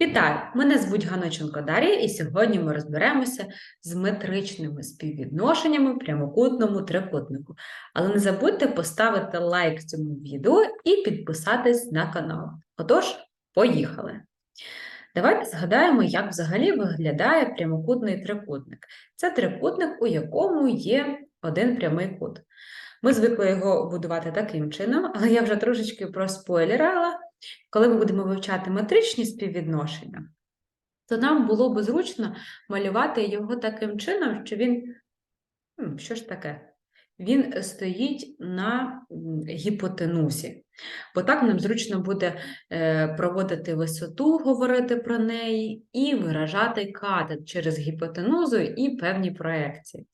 Вітаю! Мене звуть Ганоченко Дар'я, і сьогодні ми розберемося з метричними співвідношеннями в прямокутному трикутнику. Але не забудьте поставити лайк цьому відео і підписатись на канал. Отож, поїхали! Давайте згадаємо, як взагалі виглядає прямокутний трикутник. Це трикутник, у якому є один прямий кут. Ми звикли його будувати таким чином, але я вже трошечки проспойлерила. Коли ми будемо вивчати метричні співвідношення, то нам було би зручно малювати його таким чином, що він, що ж таке? Він стоїть на м, гіпотенузі. Бо так нам зручно буде е, проводити висоту, говорити про неї і виражати катет через гіпотенузу і певні проекції.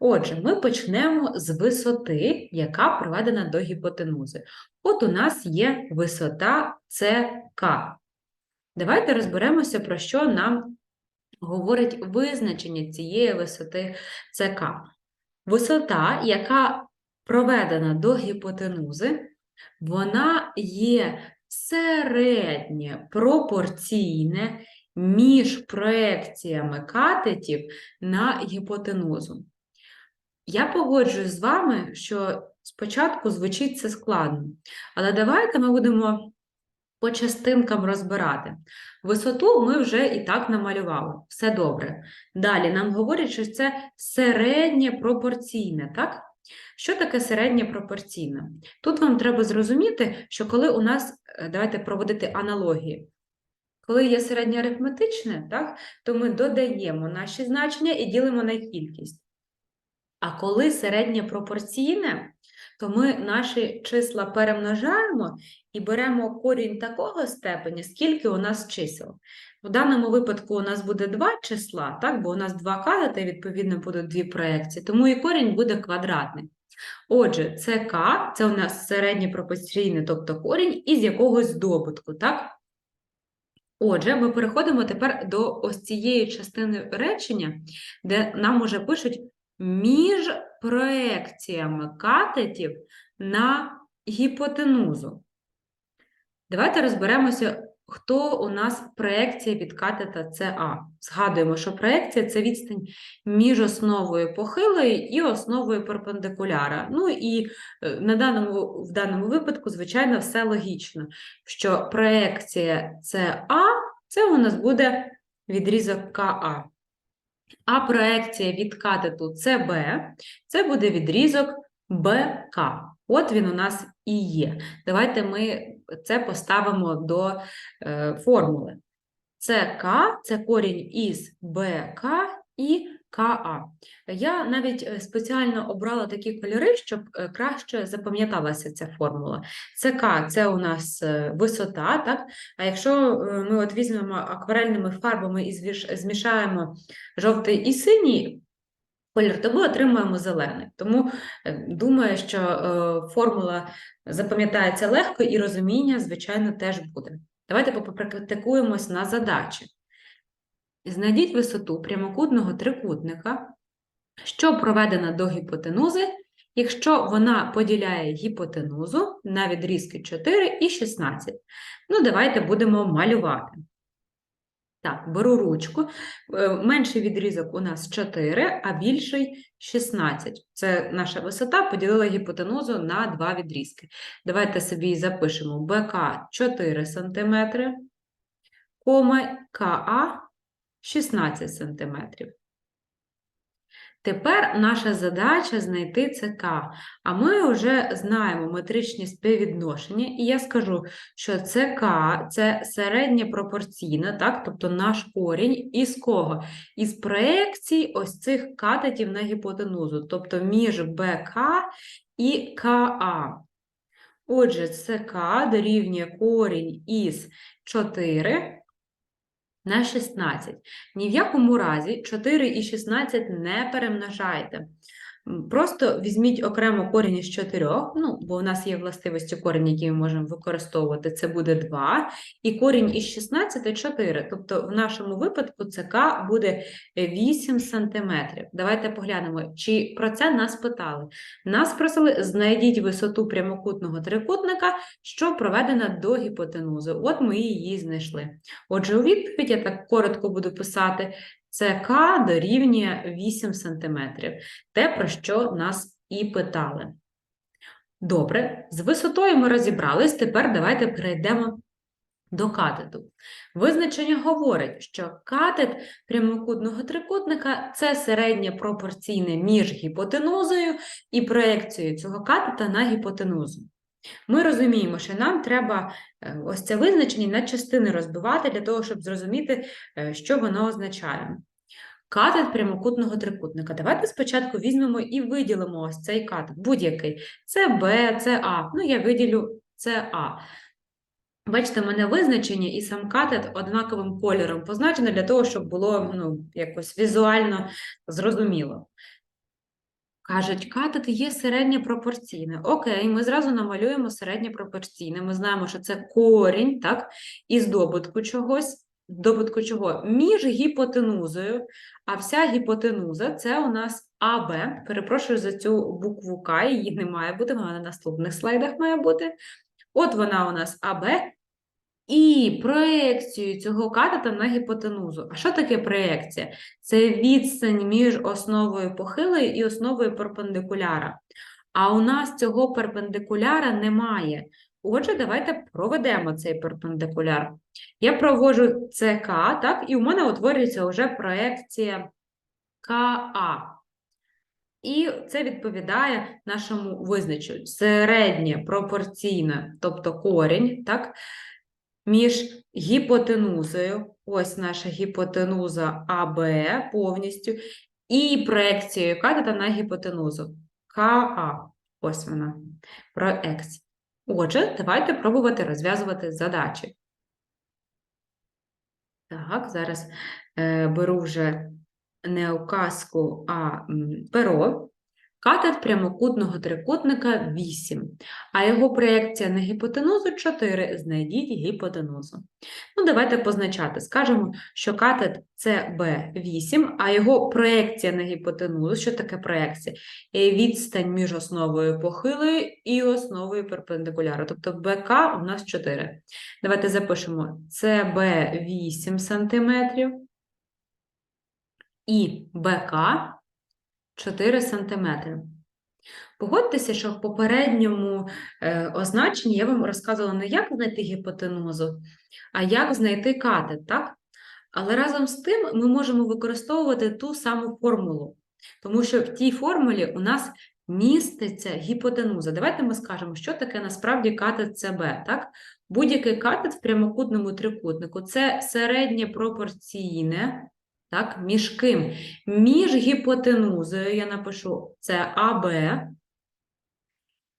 Отже, ми почнемо з висоти, яка приведена до гіпотенузи. От у нас є висота ЦК. Давайте розберемося, про що нам говорить визначення цієї висоти ЦК. Висота, яка проведена до гіпотенузи, вона є середнє пропорційне між проекціями катетів на гіпотенузу. Я погоджуюсь з вами, що спочатку звучить це складно, але давайте ми будемо по частинкам розбирати. Висоту ми вже і так намалювали, все добре. Далі нам говорять, що це середнє пропорційне, так? Що таке середнє пропорційне? Тут вам треба зрозуміти, що коли у нас, е, давайте проводити аналогії, коли є середнє арифметичне, так, то ми додаємо наші значення і ділимо на кількість. А коли середнє пропорційне, то ми наші числа перемножаємо і беремо корінь такого степеня, скільки у нас чисел. В даному випадку у нас буде два числа, так, бо у нас два катети, відповідно, будуть дві проекції, тому і корінь буде квадратний. Отже, ЦК – це у нас середнє пропорційне, тобто корінь із якогось добутку, так? Отже, ми переходимо тепер до ось цієї частини речення, де нам уже пишуть між проекціями катетів на гіпотенузу. Давайте розберемося, хто у нас проекція від катета СА. Згадуємо, що проекція це відстань між основою похилої і основою перпендикуляра. Ну і е, на даному, в даному випадку, звичайно, все логічно, що проекція СА це у нас буде відрізок КА. А проекція від катету СБ це буде відрізок БК. От він у нас і є. Давайте ми це поставимо до е, формули. СК це корінь із БК і КА. Я навіть е, спеціально обрала такі кольори, щоб е, краще запам'яталася ця формула. СК це у нас висота, так? А якщо ми от візьмемо акварельними фарбами і змішаємо жовтий і синій колір, то ми отримаємо зелений. Тому е, думаю, що е, формула запам'ятається легко і розуміння, звичайно, теж буде. Давайте попрактикуємось на задачі. Знайдіть висоту прямокутного трикутника, що проведена до гіпотенузи, якщо вона поділяє гіпотенузу на відрізки 4 і 16. Ну, давайте будемо малювати. Так, беру ручку. Е, Менший відрізок у нас 4, а більший 16. Це наша висота поділила гіпотенузу на два відрізки. Давайте собі запишемо БК 4 см, кома КА 16 см. Тепер наша задача знайти ЦК, а ми вже знаємо метричні співвідношення, і я скажу, що ЦК – це середнє пропорційне, так? тобто наш корінь, із кого? Із проекцій ось цих катетів на гіпотенузу, тобто між БК і КА. Отже, ЦК дорівнює корінь із 4 на 16. Ні в якому разі 4 і 16 не перемножайте. Просто візьміть окремо корінь із 4, ну, бо у нас є властивості корінь, які ми можемо використовувати, це буде 2, і корінь із 16 – 4. Тобто в нашому випадку ЦК буде 8 см. Давайте поглянемо, чи про це нас питали. Нас просили, знайдіть висоту прямокутного трикутника, що проведена до гіпотенузи. От ми її знайшли. Отже, у відповідь я так коротко буду писати, ЦК дорівнює 8 см. Те, про що нас і питали. Добре, з висотою ми розібрались, тепер давайте перейдемо до катету. Визначення говорить, що катет прямокутного трикутника – це середнє пропорційне між гіпотенузою і проекцією цього катета на гіпотенузу. Ми розуміємо, що нам треба е, ось це визначення на частини розбивати для того, щоб зрозуміти, е, що воно означає. Катет прямокутного трикутника. Давайте спочатку візьмемо і виділимо ось цей катет, будь-який. Це Б, це А. Ну, я виділю це А. Бачите, мене визначення і сам катет однаковим кольором позначено для того, щоб було ну, якось візуально зрозуміло. Кажуть, катет є середнє пропорційне. Окей, ми зразу намалюємо середнє пропорційне. Ми знаємо, що це корінь, так, із добутку чогось, добутку чого? Між гіпотенузою, а вся гіпотенуза це у нас АБ. Перепрошую за цю букву К, її не має бути, вона на наступних слайдах має бути. От вона у нас АБ. І проекцію цього катета на гіпотенузу. А що таке проекція? Це відстань між основою похилої і основою перпендикуляра. А у нас цього перпендикуляра немає. Отже, давайте проведемо цей перпендикуляр. Я проводжу ЦК, так, і у мене утворюється вже проекція КА. І це відповідає нашому визначенню. Середнє пропорційне, тобто корінь, так, між гіпотенузою, ось наша гіпотенуза АБ повністю, і проекцією катета на гіпотенузу КА. Ось вона, проекція. Отже, давайте пробувати розв'язувати задачі. Так, зараз е, беру вже не указку, а перо. Катет прямокутного трикутника 8, а його проєкція на гіпотенузу 4. Знайдіть гіпотенузу. Ну, давайте позначати. Скажемо, що катет це B8, а його проєкція на гіпотенузу, що таке проєкція? Е, Відстань між основою похилою і основою перпендикуляра. Тобто БК у нас 4. Давайте запишемо CB 8 см і БК 4 см. Погодьтеся, що в попередньому е, означенні я вам розказувала не як знайти гіпотенузу, а як знайти катет, так? Але разом з тим ми можемо використовувати ту саму формулу, тому що в тій формулі у нас міститься гіпотенуза. Давайте ми скажемо, що таке насправді катет ЦБ, так? Будь-який катет в прямокутному трикутнику це середнє пропорційне, так, між ким? Між гіпотенузою, я напишу, це АБ,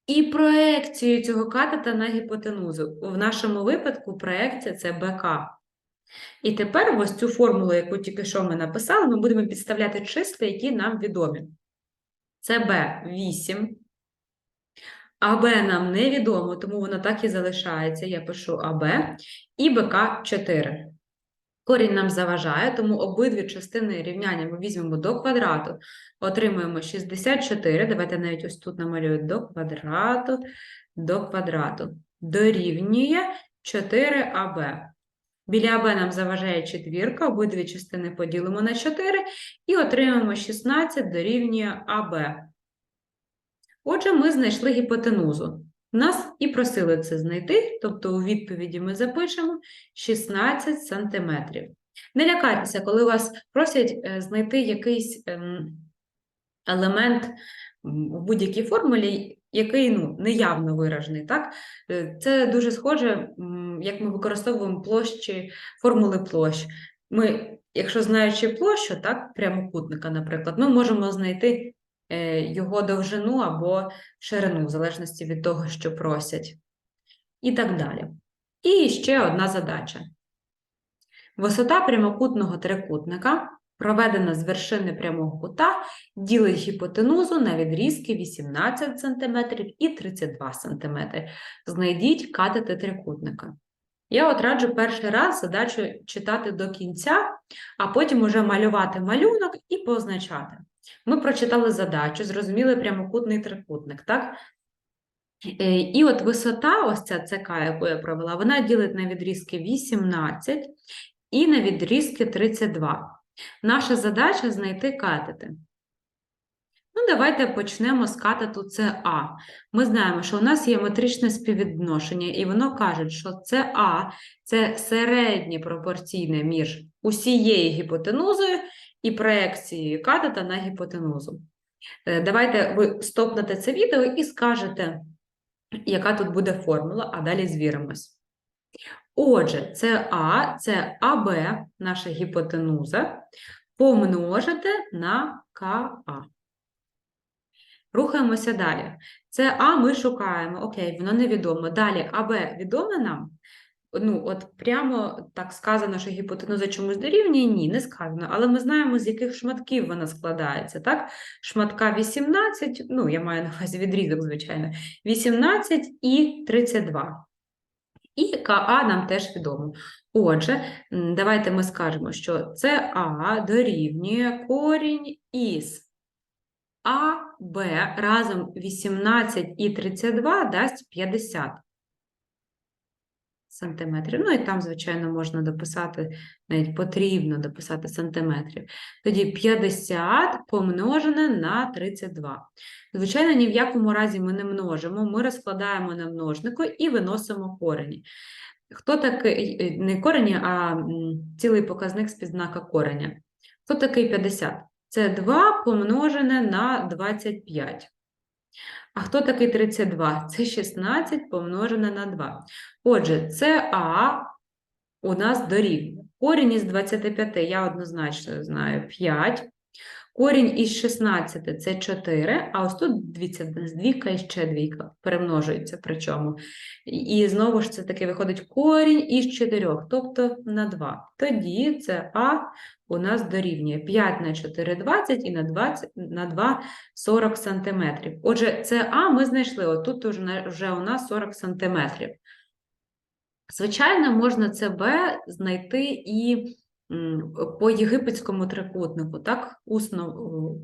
і проекцією цього катета на гіпотенузу. В нашому випадку проекція це БК. І тепер ось цю формулу, яку тільки що ми написали, ми будемо підставляти числа, які нам відомі. Це Б8. АБ нам невідомо, тому воно так і залишається. Я пишу АБ і БК 4. Корінь нам заважає, тому обидві частини рівняння ми візьмемо до квадрату. Отримуємо 64. Давайте навіть ось тут намалюю до квадрату, до квадрату. Дорівнює 4АБ. Біля АБ нам заважає четвірка, обидві частини поділимо на 4 і отримаємо 16 дорівнює АБ. Отже, ми знайшли гіпотенузу. Нас і просили це знайти, тобто у відповіді ми запишемо 16 см. Не лякайтеся, коли вас просять е, знайти якийсь ем, елемент в будь-якій формулі, який ну, неявно виражений. Так? Е, Це дуже схоже, як ми використовуємо площі, формули площ. Ми, якщо знаючи площу, так, прямокутника, наприклад, ми можемо знайти його довжину або ширину, в залежності від того, що просять. І так далі. І ще одна задача. Висота прямокутного трикутника проведена з вершини прямого кута, ділить гіпотенузу на відрізки 18 см і 32 см. Знайдіть катети трикутника. Я от раджу перший раз задачу читати до кінця, а потім уже малювати малюнок і позначати. Ми прочитали задачу, зрозуміли прямокутний трикутник, так? Е, І от висота, ось ця ЦК, яку я провела, вона ділить на відрізки 18 і на відрізки 32. Наша задача знайти катети. Ну, давайте почнемо з катету СА. Ми знаємо, що у нас є метричне співвідношення, і воно каже, що СА – це середнє пропорційне між усією гіпотенузою і проекцією катета на гіпотенузу. Е, Давайте ви стопнете це відео і скажете, яка тут буде формула, а далі звіримось. Отже, це А, це АБ, наша гіпотенуза, помножити на КА. Рухаємося далі. Це А ми шукаємо, окей, воно невідомо. Далі АБ відоме нам? Ну, от прямо так сказано, що гіпотенуза чомусь дорівнює? Ні, не сказано. Але ми знаємо, з яких шматків вона складається, так? Шматка 18, ну, я маю на увазі відрізок, звичайно, 18 і 32. І КА нам теж відомо. Отже, давайте ми скажемо, що СА дорівнює корінь із А, Б разом 18 і 32 дасть 50 сантиметрів. Ну і там, звичайно, можна дописати, навіть потрібно дописати сантиметрів. Тоді 50 помножене на 32. Звичайно, ні в якому разі ми не множимо, ми розкладаємо на множнику і виносимо корені. Хто такий, е, не корені, а цілий показник з підзнака кореня. Хто такий 50? Це 2 помножене на 25. А хто такий 32? Це 16 помножене на 2. Отже, це А у нас дорівнює. Корінь із 25 я однозначно знаю 5. Корінь із 16 це 4, а ось тут, дивіться, двійка і ще двійка перемножується причому. І знову ж це таки виходить корінь із 4, тобто на 2. Тоді це А у нас дорівнює 5 на 4 – 20 і на 20 на 2 – 40 сантиметрів. Отже, це А ми знайшли, отут вже, у нас 40 сантиметрів. Звичайно, можна це Б знайти і по єгипетському трикутнику, так, усно,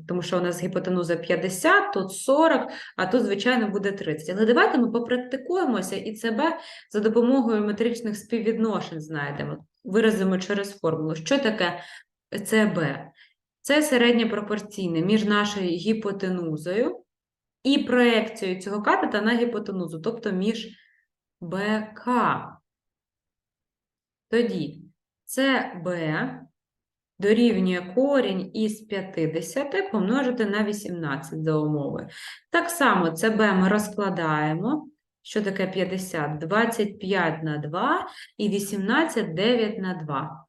тому що у нас гіпотенуза 50, тут 40, а тут, звичайно, буде 30. Але давайте ми попрактикуємося і це за допомогою метричних співвідношень знайдемо, виразимо через формулу. Що таке ЦБ? Це середнє пропорційне між нашою гіпотенузою і проекцією цього катета на гіпотенузу, тобто між БК. Тоді ЦБ дорівнює корінь із 50 помножити на 18 за умови. Так само ЦБ ми розкладаємо. Що таке 50? 25 на 2 і 18 9 на 2.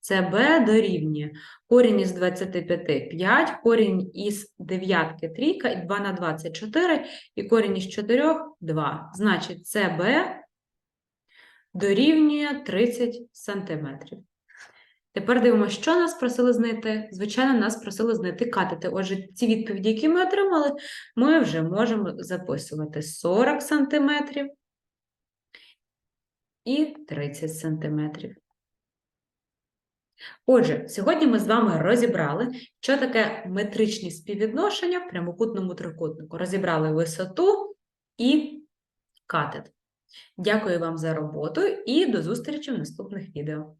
ЦБ дорівнює корінь із 25 – 5, корінь із 9 – 3, і 2 на 2 – це 4, і корінь із 4 – 2. Значить, ЦБ дорівнює 30 сантиметрів. Тепер дивимося, що нас просили знайти. Звичайно, нас просили знайти катети. Отже, ці відповіді, які ми отримали, ми вже можемо записувати 40 сантиметрів і 30 сантиметрів. Отже, сьогодні ми з вами розібрали, що таке метричні співвідношення в прямокутному трикутнику. Розібрали висоту і катет. Дякую вам за роботу і до зустрічі в наступних відео.